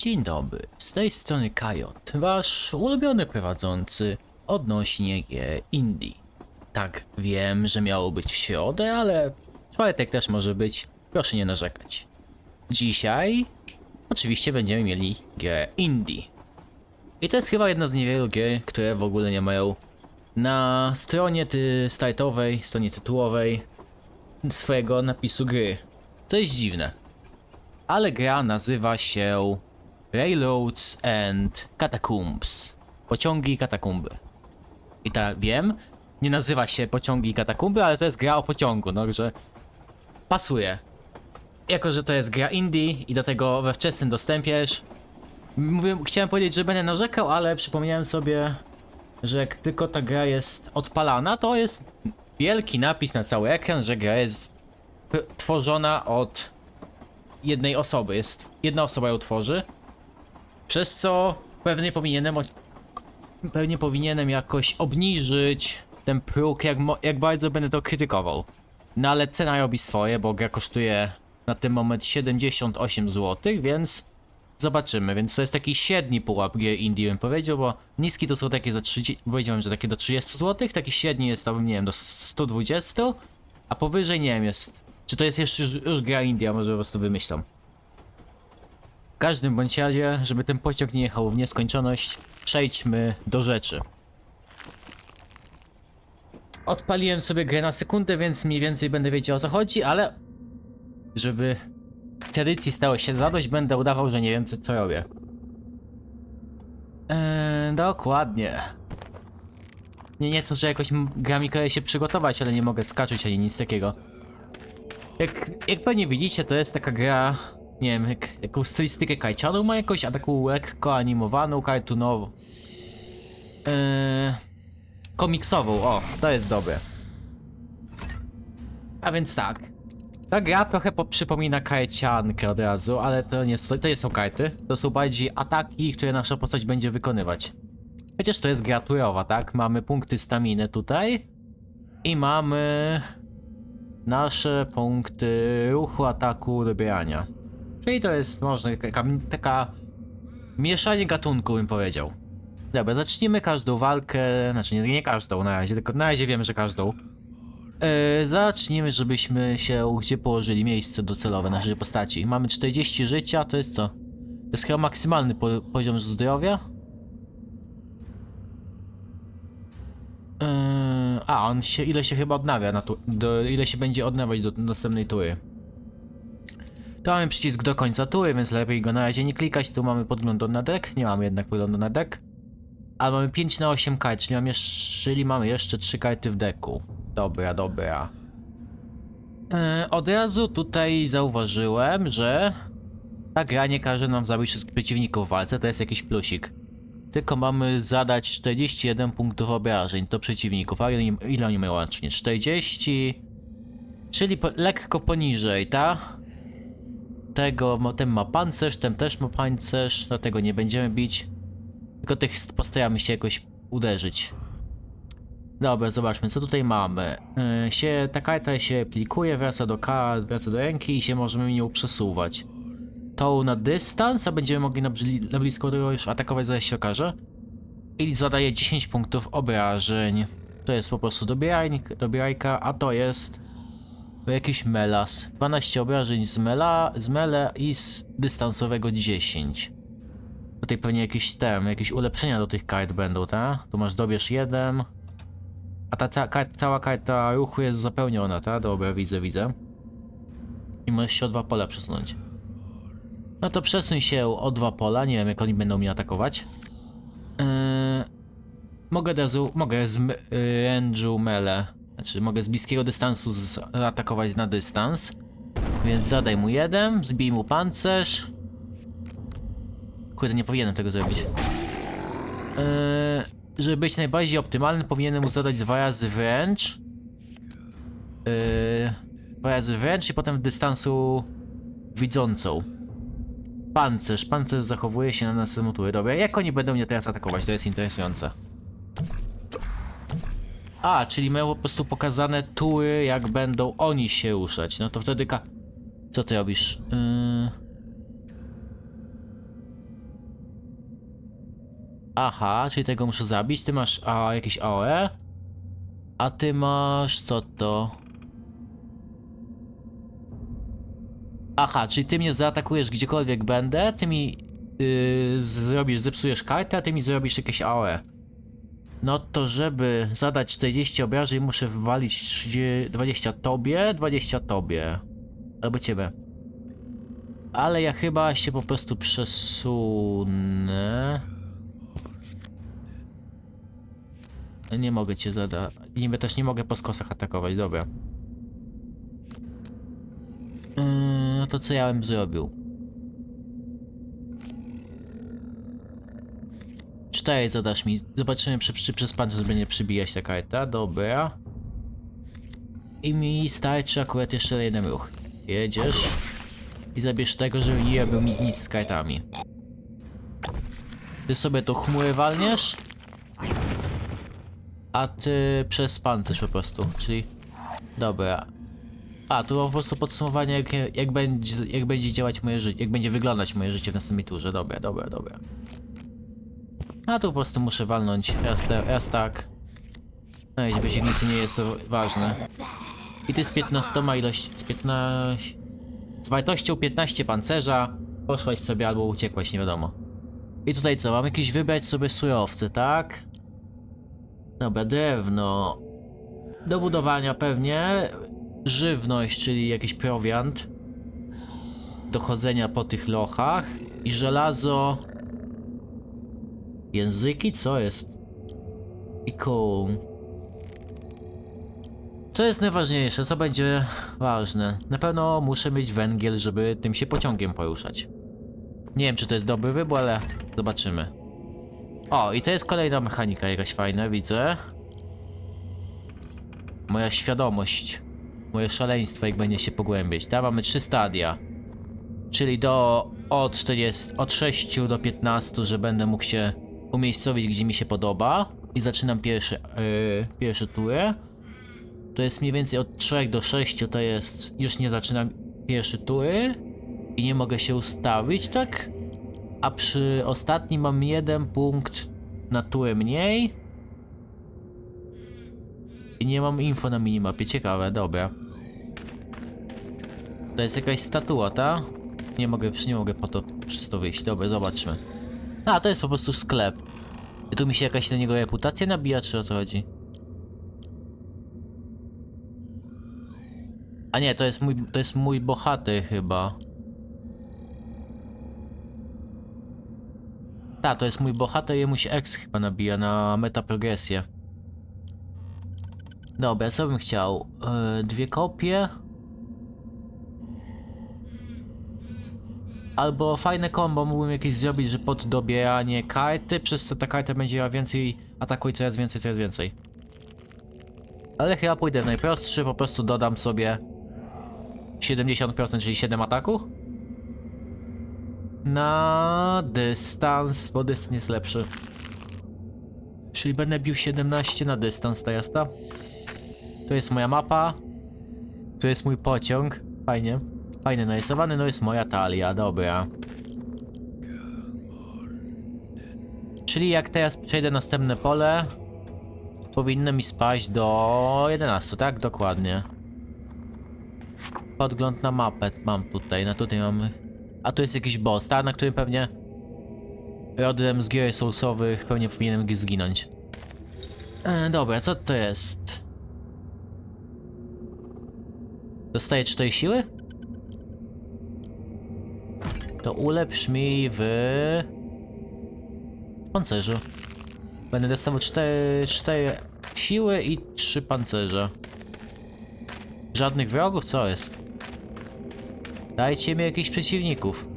Dzień dobry, z tej strony Kajot, wasz ulubiony prowadzący odnośnie gier indie. Tak, wiem, że miało być w środę, ale czwartek też może być, proszę nie narzekać. Dzisiaj oczywiście będziemy mieli grę indie. I to jest chyba jedna z niewielu gier, które w ogóle nie mają na stronie ty startowej, stronie tytułowej swojego napisu gry. To jest dziwne. Ale gra nazywa się Railroads and Catacombs. Pociągi i katakumby. I tak wiem, nie nazywa się Pociągi i katakumby, ale to jest gra o pociągu, no że pasuje. Jako, że to jest gra indie i do tego we wczesnym dostępie mówię, chciałem powiedzieć, że będę narzekał, ale przypomniałem sobie, że jak tylko ta gra jest odpalana, to jest wielki napis na cały ekran, że gra jest tworzona od jednej osoby. Jest jedna osoba ją tworzy. Przez co pewnie powinienem pewnie powinienem jakoś obniżyć ten próg, jak, jak bardzo będę to krytykował. No ale cena robi swoje, bo gra kosztuje na ten moment 78 zł, więc zobaczymy. Więc to jest taki średni pułap gier indie bym powiedział, bo niski to są takie za 30, powiedziałem, że takie do 30 zł, taki średni jest tam, nie wiem, do 120, a powyżej nie wiem, jest... Czy to jest jeszcze już, już gra indie, a może po prostu wymyślam. Każdym bądź razie, żeby ten pociąg nie jechał w nieskończoność, przejdźmy do rzeczy. Odpaliłem sobie grę na sekundę, więc mniej więcej będę wiedział o co chodzi, ale żeby tradycji stało się zadość, będę udawał, że nie wiem co, co robię. Eee, dokładnie. Nie, nie to, że jakoś gra mi każe się przygotować, ale nie mogę skaczyć ani nic takiego. Jak, jak pewnie widzicie, to jest taka gra, nie wiem, jak, jaką stylistykę kajcianą ma jakoś, a taką lekko animowaną, cartoonową. Eee, komiksową, o, to jest dobre. A więc tak. Ta gra trochę po, przypomina kajciankę od razu, ale to nie, to nie są karty. To są bardziej ataki, które nasza postać będzie wykonywać. Chociaż to jest gra turowa, tak? Mamy punkty staminy tutaj. I mamy nasze punkty ruchu, ataku, dobierania. Czyli to jest można taka, taka mieszanie gatunku bym powiedział. Dobra, zacznijmy każdą walkę, znaczy nie, nie każdą na razie, tylko na razie wiemy, że każdą. Yy, zacznijmy, żebyśmy się gdzie położyli miejsce docelowe naszej postaci. Mamy 40 życia, to jest co? To jest chyba maksymalny po poziom zdrowia? Yy, a, on się, ile się chyba odnawia, na tu, do, ile się będzie odnawiać do następnej tury. Tu mamy przycisk do końca tury, więc lepiej go na razie nie klikać. Tu mamy podgląd na deck, nie mamy jednak podglądu na deck. Ale mamy 5 na 8 kart, czyli, jeszcze, czyli mamy jeszcze 3 karty w deku. Dobra, dobra. Yy, od razu tutaj zauważyłem, że ta gra nie każe nam zabić wszystkich przeciwników w walce, to jest jakiś plusik. Tylko mamy zadać 41 punktów obrażeń do przeciwników. A ile, ile oni mają łącznie? 40. Czyli po, lekko poniżej, ta? Tego, ten ma pancerz, ten też ma pancerz, dlatego nie będziemy bić. Tylko tych postaramy się jakoś uderzyć. Dobra, zobaczmy, co tutaj mamy. Yy, się, ta karta się plikuje, wraca do kart, wraca do ręki i się możemy nią przesuwać. Tą na dystans, a będziemy mogli na, na blisko tego już atakować, zaraz się okaże. I zadaje 10 punktów obrażeń. To jest po prostu dobierajka, a to jest jakiś melas. 12 obrażeń z mela, z mele i z dystansowego 10. Tutaj pewnie jakieś tem, jakieś ulepszenia do tych kart będą, tak? Tu masz dobierz jeden. A ta ca kar cała karta ruchu jest zapełniona, tak? Dobra, widzę, widzę. I możesz się o dwa pola przesunąć. No to przesuń się o dwa pola, nie wiem jak oni będą mnie atakować. Yy, mogę od mogę z range'u mele, znaczy mogę z bliskiego dystansu atakować na dystans. Więc zadaj mu jeden, zbij mu pancerz. Kurde, nie powinienem tego zrobić. Yy, żeby być najbardziej optymalny, powinienem mu zadać dwa razy wręcz. Yy, dwa razy wręcz i potem w dystansu widzącą. Pancerz. Pancerz zachowuje się na następną turę. Dobra, jak oni będą mnie teraz atakować? To jest interesujące. A, czyli mają po prostu pokazane tury, jak będą oni się ruszać. No to wtedy ka... Co ty robisz? Yy... Aha, czyli tego muszę zabić. Ty masz a, jakieś AOE. A ty masz co to? Aha, czyli ty mnie zaatakujesz gdziekolwiek będę, ty mi yy, zrobisz, zepsujesz kartę, a ty mi zrobisz jakieś AOE. No to żeby zadać 40 obrażeń muszę wywalić 30, 20 tobie, 20 tobie. Albo ciebie. Ale ja chyba się po prostu przesunę. Nie mogę cię zadać. Niby też nie mogę po skosach atakować, dobra. No to co ja bym zrobił? Cztery zadasz mi. Zobaczymy, czy, czy przez pancerz będzie przybijać ta karta. Dobra. I mi starczy akurat jeszcze jeden ruch. Jedziesz. I zabierz tego, żeby nie robił mi nic z kartami. Ty sobie tu chmury walniesz. A ty przez pancerz po prostu, czyli... Dobra. A, tu po prostu podsumowanie, jak, jak, będzie, jak będzie działać moje życie, jak będzie wyglądać moje życie w następnej turze. Dobra, dobra, dobra. A tu po prostu muszę walnąć raz, te, raz tak. No i bezsilnicy nie jest to ważne. I ty z 15 ilość, z 15... Z wartością 15 pancerza poszłaś sobie albo uciekłaś, nie wiadomo. I tutaj co, mam jakieś wybrać sobie surowce, tak? Dobra, drewno. Do budowania pewnie. Żywność, czyli jakiś prowiant. Do chodzenia po tych lochach. I żelazo. Języki? Co jest? I koł. Co jest najważniejsze? Co będzie ważne? Na pewno muszę mieć węgiel, żeby tym się pociągiem poruszać. Nie wiem, czy to jest dobry wybór, ale zobaczymy. O, i to jest kolejna mechanika jakaś fajna, widzę. Moja świadomość. Moje szaleństwo, jak będzie się pogłębiać. Tam mamy trzy stadia. Czyli do od 40, od 6 do 15, że będę mógł się umiejscowić gdzie mi się podoba. I zaczynam pierwszy, yy, pierwszy turę. To jest mniej więcej od 3 do 6 to jest. Już nie zaczynam pierwszy tury. I nie mogę się ustawić, tak? A przy ostatnim mam jeden punkt na turę mniej. I nie mam info na minimapie, ciekawe, dobra. To jest jakaś statua, ta? Nie mogę, nie mogę po to przez to wyjść, dobra, zobaczmy. A, to jest po prostu sklep. I tu mi się jakaś do niego reputacja nabija, czy o co chodzi? A nie, to jest mój, to jest mój bohater chyba. Tak, to jest mój bohater, jemu się X chyba nabija na metaprogresję. Dobra, co bym chciał? Yy, dwie kopie. Albo fajne combo mógłbym jakieś zrobić, że pod dobieranie karty, przez co ta karta będzie miała więcej ataku i coraz więcej, coraz więcej. Ale chyba pójdę najprostszy, po prostu dodam sobie 70%, czyli 7 ataku. Na dystans, bo dystans jest lepszy. Czyli będę bił 17 na dystans teraz, ta? To jest moja mapa. To jest mój pociąg. Fajnie. Fajnie narysowany, no jest moja talia, dobra. Czyli jak teraz przejdę następne pole, powinno mi spaść do 11, tak? Dokładnie. Podgląd na mapę mam tutaj, na tutaj mamy. A tu jest jakiś boss, tak? Na którym pewnie rodem z gier soulsowych pewnie powinienem zginąć. E, dobra, co to jest? Dostaję 4 siły? To ulepsz mi w... pancerzu. Będę dostawał 4, 4 siły i 3 pancerze. Żadnych wrogów? Co jest? Dajcie mi jakichś przeciwników.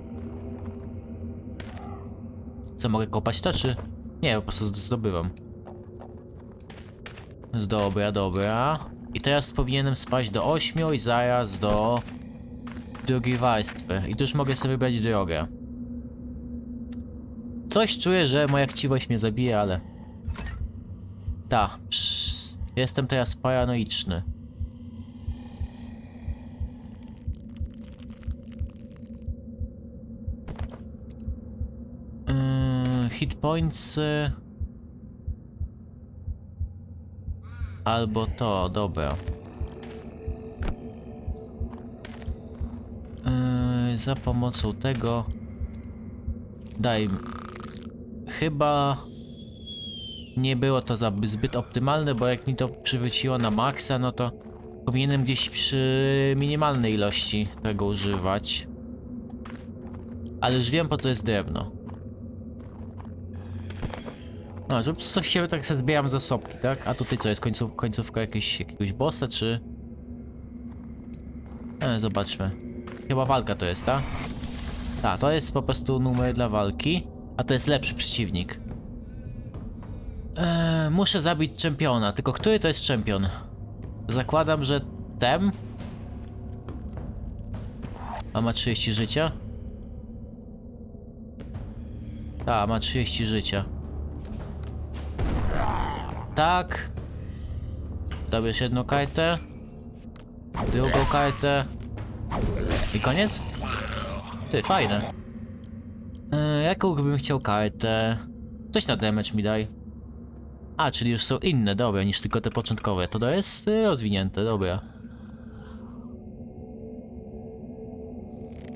Co, mogę kopać to, czy... Nie, po prostu zdobywam. Dobra, dobra. I teraz powinienem spaść do 8 i zaraz do drugiej warstwy. I tu już mogę sobie wybrać drogę. Coś czuję, że moja chciwość mnie zabije, ale... Ta, psz, jestem teraz paranoiczny. Yy, hit points. y, Albo to, dobra. Za pomocą tego. Daj. mi- Chyba. Nie było to za zbyt optymalne, bo jak mi to przywróciło na maksa, no to powinienem gdzieś przy minimalnej ilości tego używać. Ale już wiem po co jest drewno. No, że coś się tak sobie zbieram zasobki, tak? A tutaj co jest? Końców, końcówka jakiegoś, jakiegoś bossa, czy... E, zobaczmy. Chyba walka to jest, tak? Tak, to jest po prostu numer dla walki, a to jest lepszy przeciwnik. Eee, muszę zabić czempiona, tylko który to jest czempion? Zakładam, że tem? A ma 30 życia? Tak, ma 30 życia. Tak. Dobierz jedną kartę. Drugą kartę. I koniec? Ty, fajne. Eee, jaką bym chciał kartę? Coś na damage mi daj. A, czyli już są inne, dobra, niż tylko te początkowe. To jest y, rozwinięte, dobra.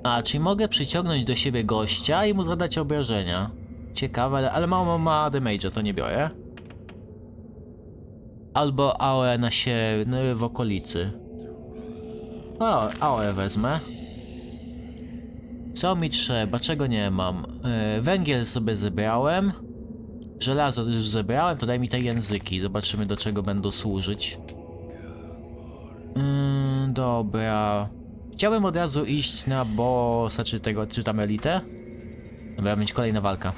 A, czyli mogę przyciągnąć do siebie gościa i mu zadać obrażenia. Ciekawe, ale, ale mało ma damage'a, to nie biorę. Albo AOE na się no, w okolicy. O, AOE wezmę. Co mi trzeba? Czego nie mam? Yy, węgiel sobie zebrałem. Żelazo już zebrałem, to daj mi te języki. Zobaczymy do czego będą służyć. Yy, dobra. Chciałbym od razu iść na bossa, czy tego, czy tam elitę. Dobra, będzie kolejna walka.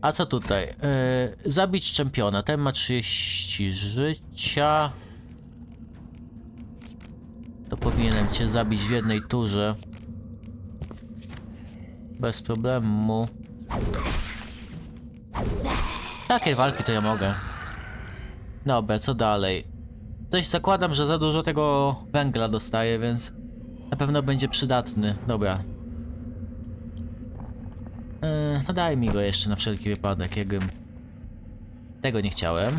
A co tutaj? Yy, zabić czempiona. Ten ma 30 życia. To powinienem cię zabić w jednej turze. Bez problemu. Takie walki to ja mogę. Dobra, co dalej? Coś zakładam, że za dużo tego węgla dostaję, więc na pewno będzie przydatny. Dobra. Yy, no daj mi go jeszcze na wszelki wypadek, jakbym... Tego nie chciałem.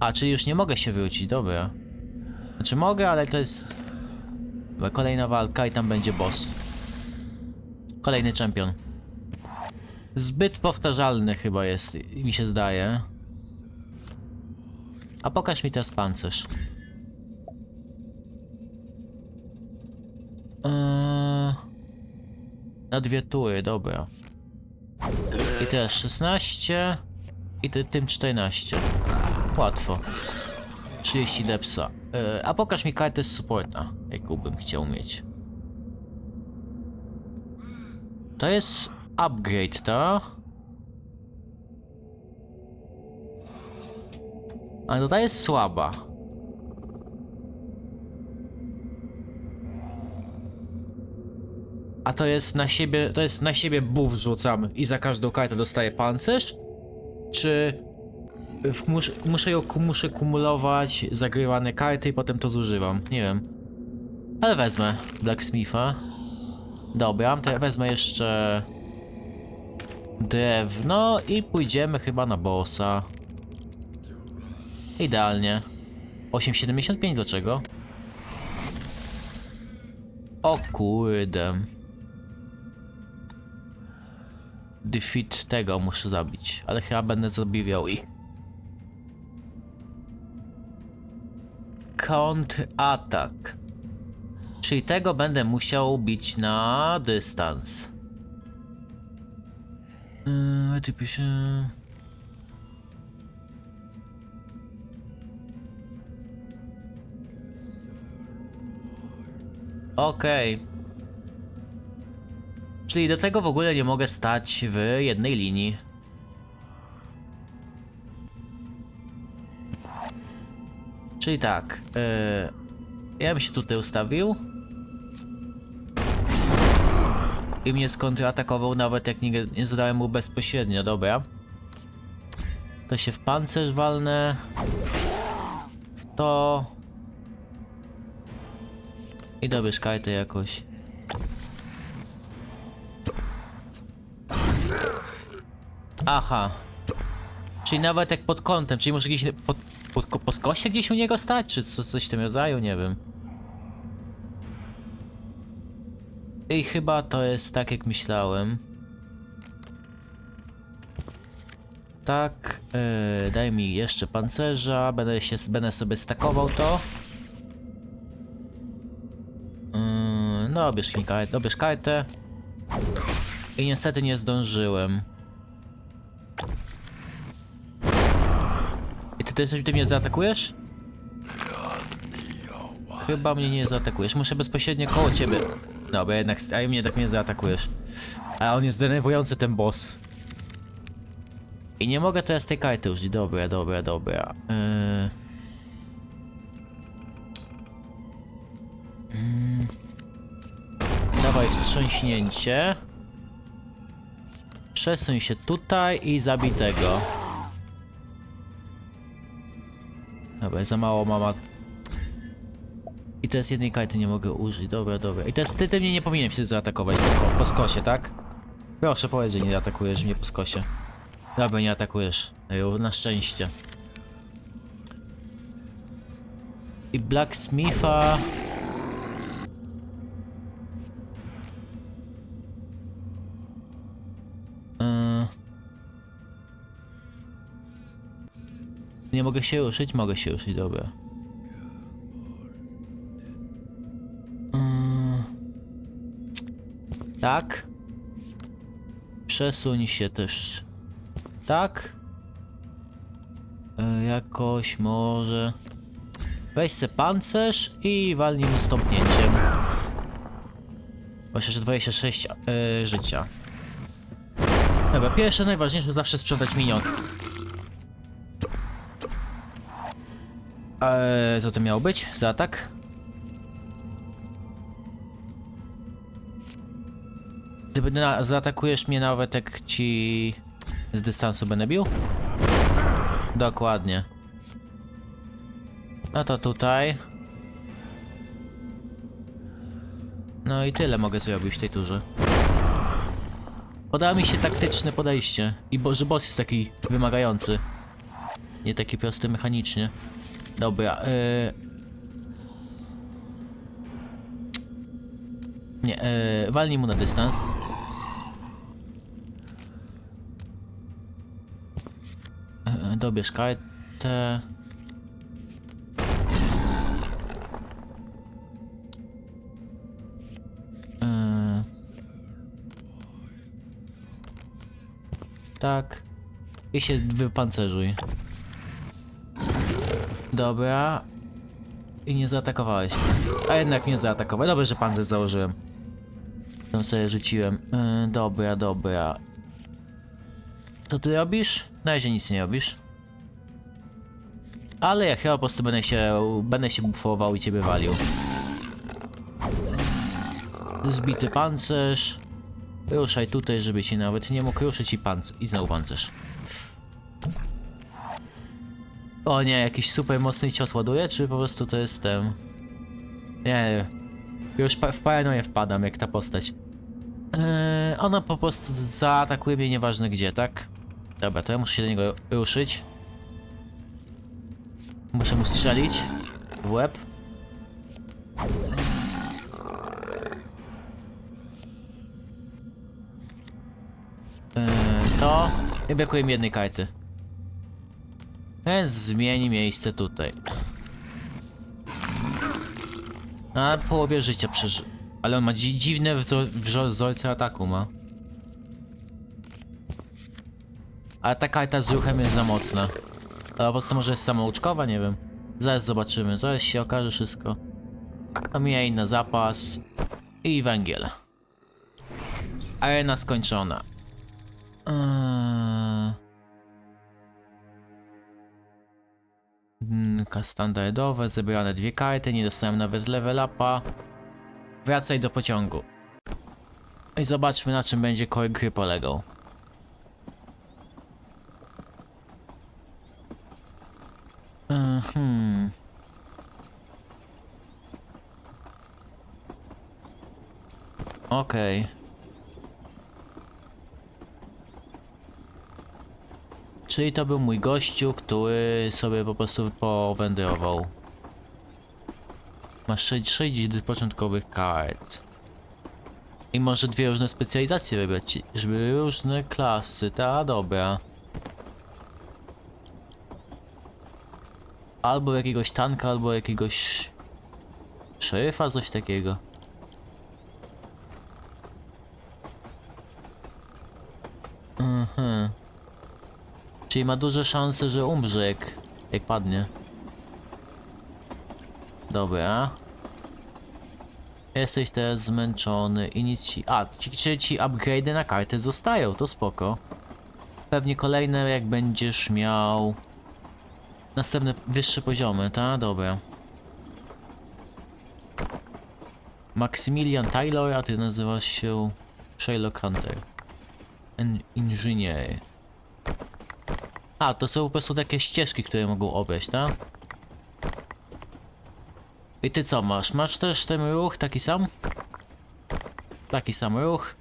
A, czyli już nie mogę się wrócić, dobra. Znaczy mogę, ale to jest... Kolejna walka i tam będzie boss. Kolejny czempion. Zbyt powtarzalny chyba jest, mi się zdaje. A pokaż mi teraz pancerz. Eee, na dwie tury, dobra. I teraz 16 i ty, tym 14. Łatwo. 30 depsa. Eee, a pokaż mi kartę supporta, jaką bym chciał mieć. To jest upgrade, to? Ale to ta jest słaba. A to jest na siebie, to jest na siebie buff rzucam i za każdą kartę dostaję pancerz? Czy w, mus, muszę ją muszę kumulować zagrywane karty i potem to zużywam? Nie wiem. Ale wezmę Blacksmitha. Dobra, to ja wezmę jeszcze drewno i pójdziemy chyba na bossa. Idealnie. 8,75 dlaczego? O kurde. Defeat tego muszę zabić, ale chyba będę zabiwiał ich. Count-attack. Czyli tego będę musiał bić na dystans. Yy, ty. Okej. Czyli do tego w ogóle nie mogę stać w jednej linii. Czyli tak, yy, ja bym się tutaj ustawił. I mnie skontratakował nawet jak nie, nie zadałem mu bezpośrednio, dobra. To się w pancerz walnę. W to. I dobierz kartę jakoś. Aha. Czyli nawet jak pod kątem, czyli muszę gdzieś pod, pod, po skosie gdzieś u niego stać, czy co, coś w tym rodzaju, nie wiem. I chyba to jest tak jak myślałem. Tak, yy, daj mi jeszcze pancerza, będę się będę sobie stakował to. Yy, no, bierz kartę, bierz kartę. I niestety nie zdążyłem. Ty, ty, ty mnie zaatakujesz? Chyba mnie nie zaatakujesz. Muszę bezpośrednio koło ciebie. Dobra, jednak, a mnie tak nie zaatakujesz. A on jest denerwujący ten boss. I nie mogę teraz tej karty użyć. Dobra, dobra, dobra. Yy... Mm. Dawaj wstrząśnięcie. Przesuń się tutaj i zabij tego. Dobra, za mało mama. I teraz jednej karty nie mogę użyć. Dobra, dobra. I teraz ty, ty mnie nie powinien się zaatakować po, po skosie, tak? Proszę powiedz, że nie atakujesz mnie po skosie. Dobra, nie atakujesz. Ej, Na szczęście. I Blacksmitha... Nie mogę się ruszyć? Mogę się ruszyć, dobra. Yy. Tak. Przesuń się też. Tak. E, jakoś może. Weź se pancerz i walnij mu stąpnięciem. Myślę, że 26 e, życia. Dobra, pierwsze, najważniejsze zawsze sprzątać minion. Eee, co to miało być? Za atak? Gdyby na, zaatakujesz mnie nawet jak ci z dystansu będę bił? Dokładnie. No to tutaj. No i tyle mogę zrobić w tej turze. Podoba mi się taktyczne podejście. I bo, że boss jest taki wymagający. Nie taki prosty mechanicznie. Dobra, yy... Nie, yy, walnij mu na dystans. Yy, dobierz kartę. Tak. I się wypancerzuj. Dobra. I nie zaatakowałeś. A jednak nie zaatakowałeś. Dobrze, że pancerz założyłem. Tam sobie rzuciłem. Yy, dobra, dobra. Co ty robisz? Na razie nic nie robisz. Ale ja chyba po prostu będę się, będę się bufował i ciebie walił. Zbity pancerz. Ruszaj tutaj, żeby cię nawet nie mógł ruszyć i pancerz. I znowu pancerz. O nie, jakiś super mocny cios ładuje, czy po prostu to jest ten... Nie, już w paranoję wpadam, jak ta postać. Eee, ona po prostu zaatakuje mnie nieważne gdzie, tak? Dobra, to ja muszę się do niego ruszyć. Muszę mu strzelić w łeb. Eee, to... I brakuje mi jednej karty. Więc zmieni miejsce tutaj. Na połowie życia przeży... Ale on ma dzi dziwne wzo wzo wzorce ataku, ma. Ale ta karta z ruchem jest za mocna. A po prostu może jest samouczkowa, nie wiem. Zaraz zobaczymy, zaraz się okaże wszystko. Omijaj na zapas. I węgiel. Arena skończona. Eee... Dnka standardowe, zebrane dwie karty, nie dostałem nawet level upa. Wracaj do pociągu. I zobaczmy na czym będzie core gry polegał. Mhm. Okej. Czyli to był mój gościu, który sobie po prostu powędrował. Masz 60 początkowych kart. I może dwie różne specjalizacje wybrać, żeby różne klasy, ta dobra. Albo jakiegoś tanka, albo jakiegoś szeryfa, coś takiego. Mhm. Czyli ma duże szanse, że umrze jak, jak padnie. Dobra. Jesteś teraz zmęczony i nic ci... A, ci, czyli ci upgrade'y na karty zostają, to spoko. Pewnie kolejne jak będziesz miał... Następne wyższe poziomy, ta? Dobra. Maximilian Taylor, a ty nazywasz się Sherlock Hunter. Inżynier. A, to są po prostu takie ścieżki, które mogą obejść, tak? I ty co masz? Masz też ten ruch taki sam? Taki sam ruch.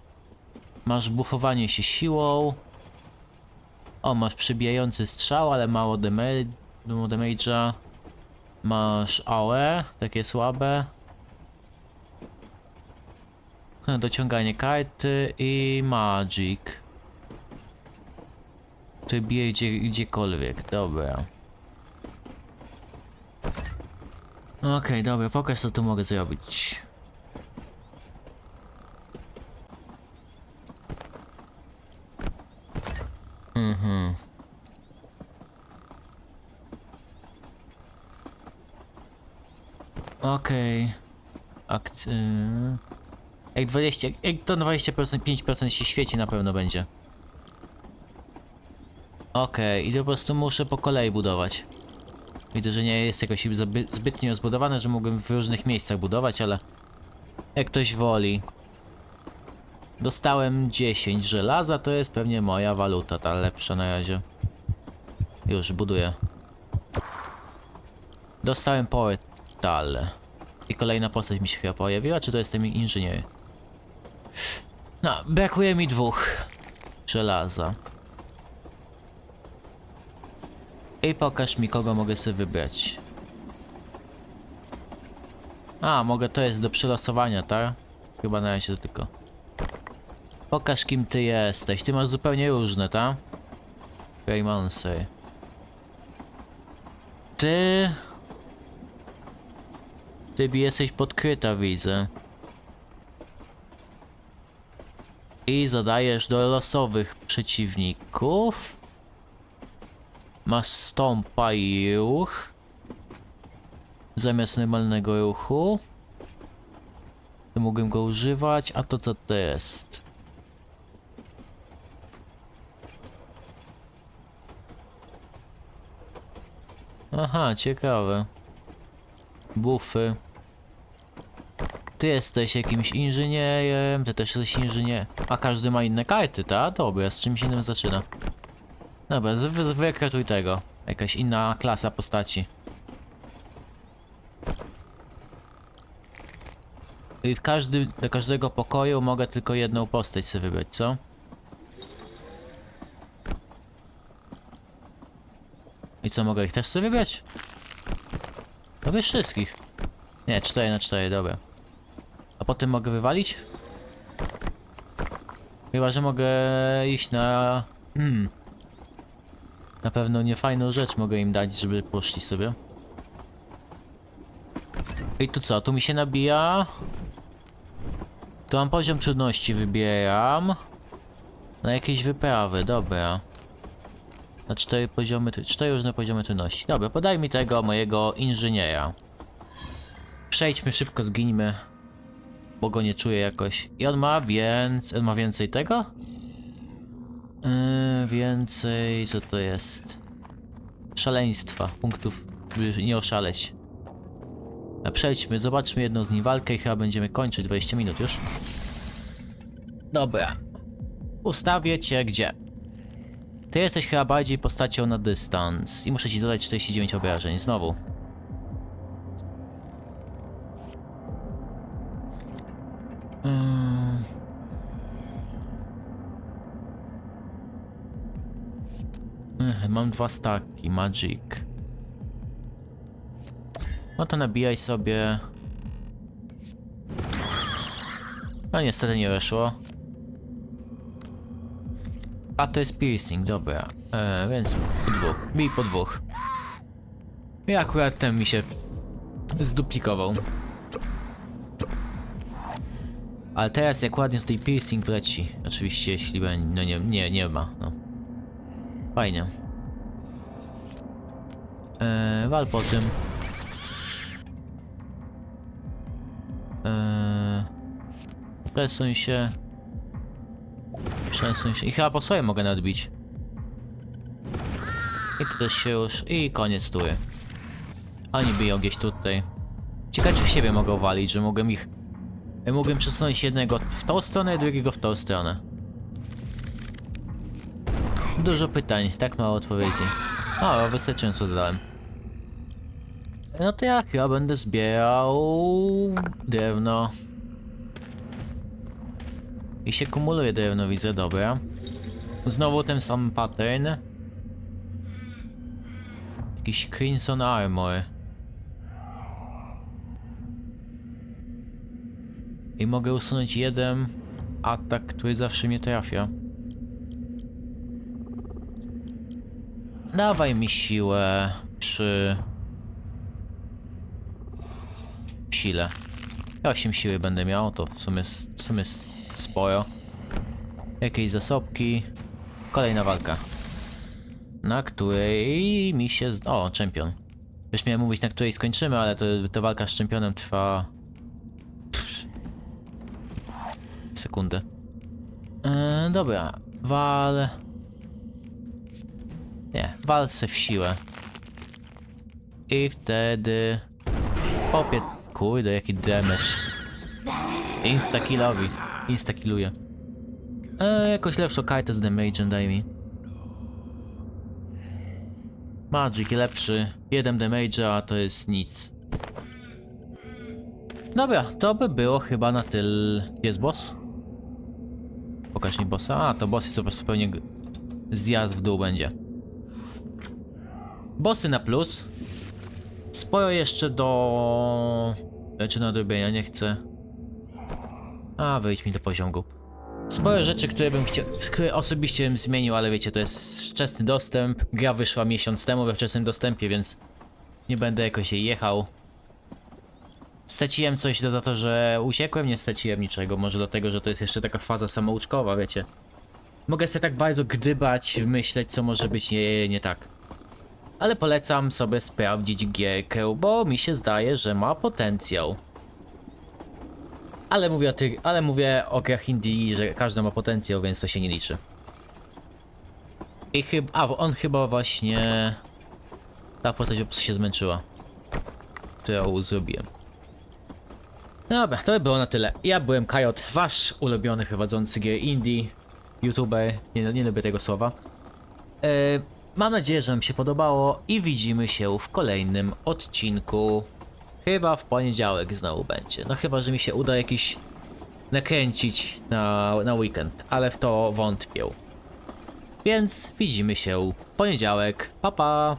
Masz bufowanie się siłą. O, masz przybijający strzał, ale mało damage, mało damage'a. Masz AOE, takie słabe. Dociąganie karty i magic. Ty bije gdzie, gdziekolwiek, dobra. Okej, dobra, pokaż co tu mogę zrobić. Mhm. Okej. Akcje... Jak 20, jak to 20%, 5% się świeci na pewno będzie. Okej, i to po prostu muszę po kolei budować. Widzę, że nie jest jakoś zbyt, zbytnio zbudowane, że mógłbym w różnych miejscach budować, ale jak ktoś woli. Dostałem 10 żelaza, to jest pewnie moja waluta, ta lepsza na razie. Już, buduję. Dostałem portal. I kolejna postać mi się chyba pojawiła, czy to jest ten inżynier? No, brakuje mi dwóch żelaza. I pokaż mi kogo mogę sobie wybrać. A, mogę, to jest do przelosowania, tak? Chyba na razie tylko. Pokaż kim ty jesteś. Ty masz zupełnie różne, tak? Grey Monster. Ty... Ty jesteś podkryta, widzę. I zadajesz do losowych przeciwników. Masz stąpa i ruch. Zamiast normalnego ruchu. To mogłem go używać, a to co to jest? Aha, ciekawe. Bufy. Ty jesteś jakimś inżynierem, ty też jesteś inżynier. A każdy ma inne karty, tak? Dobra, z czymś innym zaczyna. Dobra, wy- tego. Jakaś inna klasa postaci. I w każdy, do każdego pokoju mogę tylko jedną postać sobie wybrać, co? I co, mogę ich też sobie wybrać? Wy wszystkich. Nie, 4 na 4, dobra. A potem mogę wywalić? Chyba, że mogę iść na... Hmm. Na pewno niefajną rzecz mogę im dać, żeby poszli sobie. I tu co? Tu mi się nabija. Tu mam poziom trudności, wybieram. Na jakieś wyprawy, dobra. Na cztery poziomy, cztery różne poziomy trudności. Dobra, podaj mi tego mojego inżyniera. Przejdźmy szybko, zgińmy. Bo go nie czuję jakoś. I on ma więc... On ma więcej tego? Yy, więcej... co to jest? Szaleństwa. Punktów, by nie oszaleć. A Przejdźmy, zobaczmy jedną z nich walkę i chyba będziemy kończyć 20 minut już. Dobra. Ustawię cię gdzie? Ty jesteś chyba bardziej postacią na dystans i muszę ci zadać 49 obrażeń, znowu. Mm. Mam dwa staki, magic. No to nabijaj sobie. No niestety nie weszło. A to jest piercing, dobra. E, więc po dwóch. Bij po dwóch. I akurat ten mi się zduplikował. Ale teraz jak ładnie tutaj piercing leci. Oczywiście jeśli będzie. No nie, nie, nie ma. No. Fajnie. Eee, wal po tym. Eee, przesuń się. Przesuń się. I chyba po swoje mogę nadbić. I to też się już. I koniec tury. Oni biją gdzieś tutaj. Ciekawe czy w siebie mogą walić, że mogłem ich... Mogłem przesunąć jednego w tą stronę, drugiego w tą stronę. Dużo pytań, tak mało odpowiedzi. O, wystarczająco dodałem. No to jak ja będę zbierał drewno. I się kumuluje drewno, widzę, dobra. Znowu ten sam pattern. Jakiś Crimson Armor. I mogę usunąć jeden atak, który zawsze mnie trafia. Dawaj mi siłę przy sile. 8 siły będę miał, to w sumie, w sumie. Jakieś zasobki. Kolejna walka. Na której mi się... O, czempion. Już miałem mówić, na której skończymy, ale to, ta walka z czempionem trwa... Pff. Sekundę. Eee, dobra, wal... Nie, wal se w siłę. I wtedy... Popie... Kurde, jaki damage. Instakillowi. Instakilluje. Eee, jakoś lepszą kartę z damage'em daj mi. Magic lepszy. 1 damage'a, a to jest nic. Dobra, to by było chyba na tyle. Jest boss? Pokaż mi bossa. A, to boss jest po prostu pewnie zjazd w dół będzie. Bossy na plus. Sporo jeszcze do... Rzeczy na robienia, nie chcę. A, wyjdź mi do poziomu. Sporo rzeczy, które bym chciał, które osobiście bym zmienił, ale wiecie, to jest wczesny dostęp. Gra wyszła miesiąc temu we wczesnym dostępie, więc nie będę jakoś jej jechał. Straciłem coś za to, że uciekłem, nie straciłem niczego. Może dlatego, że to jest jeszcze taka faza samouczkowa, wiecie. Mogę sobie tak bardzo gdybać, myśleć, co może być nie, nie tak. Ale polecam sobie sprawdzić gierkę, bo mi się zdaje, że ma potencjał. Ale mówię o tych, ale mówię o grach indie, że każdy ma potencjał, więc to się nie liczy. I chyba, a on chyba właśnie... Ta postać po prostu się zmęczyła. Którą zrobiłem. Dobra, to by było na tyle. Ja byłem Kajot, wasz ulubiony prowadzący gier indie, youtuber, nie, nie lubię tego słowa. E, mam nadzieję, że wam się podobało i widzimy się w kolejnym odcinku. Chyba w poniedziałek znowu będzie. No chyba, że mi się uda jakiś nakręcić na, na weekend, ale w to wątpię. Więc widzimy się w poniedziałek. Pa pa!